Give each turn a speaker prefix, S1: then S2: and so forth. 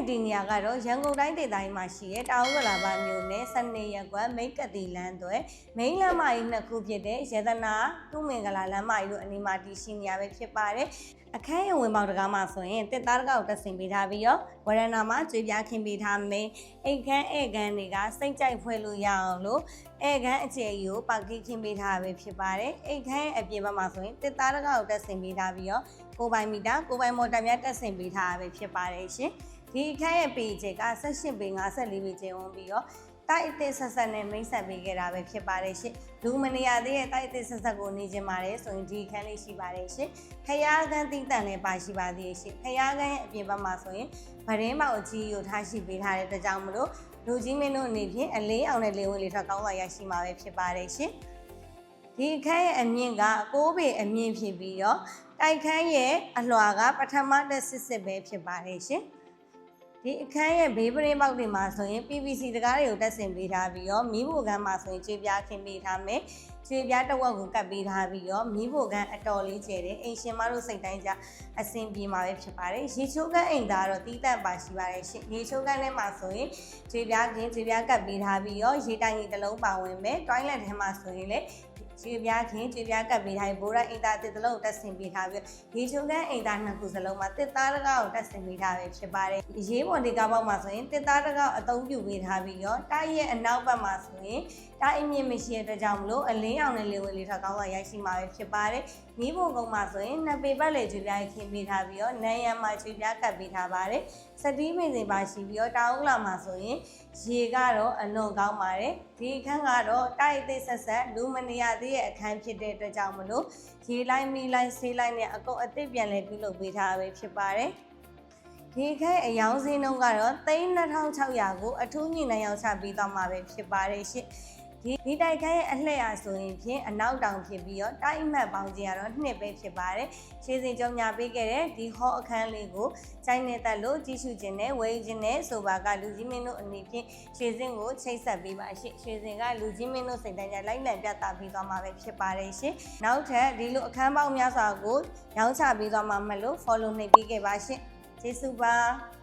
S1: ရဲ့ဒီနေရာကတော့ရန်ကုန်တိုင်းဒေသကြီးမှာရှိတဲ့တောင်ဥက္ကလာပမြို့နယ်စနေရက်ကွက်မိတ်ကတိလန်းသွဲမိန်းလမ်းမကြီးနှစ်ခုဖြစ်တဲ့ရတနာသူမင်္ဂလာလမ်းမကြီးတို့အနီးမှာတည်ရှိနေရပဲဖြစ်ပါတယ်အခန်းရဲ့ဝင်ပေါက်တကားမှာဆိုရင်တစ်သားတကားကိုတက်ဆင်ပေးထားပြီးတော့ဝရဏမှာကြွေပြားခင်းပေးထားမယ်အိတ်ခမ်းဧကန်တွေကစိတ်ကြိုက်ဖွဲ့လို့ရအောင်လို့ဧကန်အခြေအယူကိုပါကီခင်းပေးထားပဲဖြစ်ပါတယ်အိတ်ခမ်းရဲ့အပြင်ဘက်မှာဆိုရင်တစ်သားတကားကိုတက်ဆင်ပေးထားပြီးတော့ကိုပိုင်မီတာကိုပိုင်မော်တာများတက်ဆင်ပေးထားပဲဖြစ်ပါတယ်ရှင် ဒီအခန်းရဲ့ပေချက်က18ပေ54ပေကျင်းဝင်ပြီးတော့တိုက်အစ်စ်ဆက်ဆက်နဲ့မိတ်ဆက်ပေးခဲ့တာပဲဖြစ်ပါတယ်ရှင်လူမနေရသေးတဲ့တိုက်အစ်စ်ဆက်ဆက်ကိုနေကြပါတယ်ဆိုရင်ဒီအခန်းလေးရှိပါတယ်ရှင်ခရားခန်းတိတန်လည်းပါရှိပါသေးရှင်ခရားခန်းရဲ့အပြင်ဘက်မှာဆိုရင်ဗရင်းမောက်ကြီးကိုထားရှိပေးထားတဲ့အတွက်ကြောင့်မလို့လူကြီးမင်းတို့အနေဖြင့်အလေးအောင်တဲ့လေဝင်လေးထွက်ကောင်းစွာရရှိမှာပဲဖြစ်ပါတယ်ရှင်ဒီအခန်းရဲ့အမြင့်က6ပေအမြင့်ဖြစ်ပြီးတော့တိုက်ခန်းရဲ့အလွှာကပထမတက်စစ်စစ်ပဲဖြစ်ပါတယ်ရှင် ဒီအခန်းရဲ့ဘေးပရင်းပေါက်တွေမှာဆိုရင် PVC တကားတွေကိုတက်ဆင်ပေးထားပြီးတော့မီးဖိုကန်းမှာဆိုရင်ခြေပြားခင်းပေးထားမယ်။ခြေပြားတစ်ဝက်ကိုကတ်ပေးထားပြီးတော့မီးဖိုကန်းအတော်လေးကျဲတယ်။အိမ်ရှင်မတို့စိတ်တိုင်းကြအဆင်ပြေမှာပဲဖြစ်ပါတယ်။ရေချိုးကန်းအိမ်သားတော့တီးတန့်ပါရှိပါတယ်ရှင်။ရေချိုးကန်းထဲမှာဆိုရင်ခြေပြားခင်းခြေပြားကတ်ပေးထားပြီးတော့ရေတိုင်ကြီးတစ်လုံးပါဝင်မယ်။ toilet ထဲမှာဆိုရင်လည်း ခြေပြားခင်းခြေပြားကပ်ပေးထားပြီးဘိုးရအိမ်သားတစ်တလုံးကိုတက်ဆင်ပေးထားပြီးရေချုံကန်းအိမ်သားနှစ်ခုစလုံးမှာတစ်သားတကားကိုတက်ဆင်ပေးထားပဲဖြစ်ပါတယ်။ရေးပေါ်ဒီကားပေါက်မှာဆိုရင်တစ်သားတကားကိုအသုံးပြုပေးထားပြီးတော့တိုက်ရဲ့အနောက်ဘက်မှာဆိုရင်တိုက်အမြင့်မရှိတဲ့အတွက်ကြောင့်မလို့အလင်းအောင်တဲ့လေဝင်လေးထောက်ကောင်းစွာရရှိမှာပဲဖြစ်ပါတယ်။မီးပုံကုန်းမှာဆိုရင်နှစ်ပေပတ်လေကျွေးပြားခင်းပေးထားပြီးတော့နန်းရံမှာကျွေးပြားကပ်ပေးထားပါတယ်။စတီးမင်းစင်ပါရှိပြီးတော့တောင်ဥလာမှာဆိုရင်ရေကတော့အလွန်ကောင်းပါတယ်။ဒီအခန်းကတော့တိုက်အသေးဆက်ဆက်လူမနေရသေးတဲ့အခန်းဖြစ်တဲ့အတွက်ကြောင့်မလို့ရေလိုက်မီလိုက်ဆေးလိုက်နဲ့အကုန်အသစ်ပြန်လဲပြုလုပ်ပေးထားပဲဖြစ်ပါတယ်။ဒီခဲအယောင်စင်းနှုန်းကတော့32,600ကိုအထူးညင်နှံရောက်ချပြီးတော့မှာပဲဖြစ်ပါတယ်ရှင်။ ဒီဒီတိုက်ခန်းရဲ့အလှည့်အားဆိုရင်ဖြင့်အနောက်တောင်ဖြစ်ပြီးတော့တိုက်မှတ်ပေါင်းခြင်းကတော့နှစ်ပဲဖြစ်ပါတယ်။ရှင်းစင်ကြောညာပေးခဲ့တဲ့ဒီဟောအခန်းလေးကိုစိုင်းနေတက်လို့ကြည့်ရှုခြင်းနဲ့ဝေခြင်းနဲ့ဆိုပါကလူကြီးမင်းတို့အနေဖြင့်ရှင်းစင်ကိုချိတ်ဆက်ပေးပါရှင့်။ရှင်းစင်ကလူကြီးမင်းတို့စိတ်တိုင်းကြလိုက်လံပြသပြီးသွားမှာပဲဖြစ်ပါတယ်ရှင်။နောက်ထပ်ဒီလိုအခန်းပေါင်းများစွာကိုရောင်းချပေးသွားမှာမလို့ follow နှိပ်ပေးခဲ့ပါရှင့်။ကျေးဇူးပါ။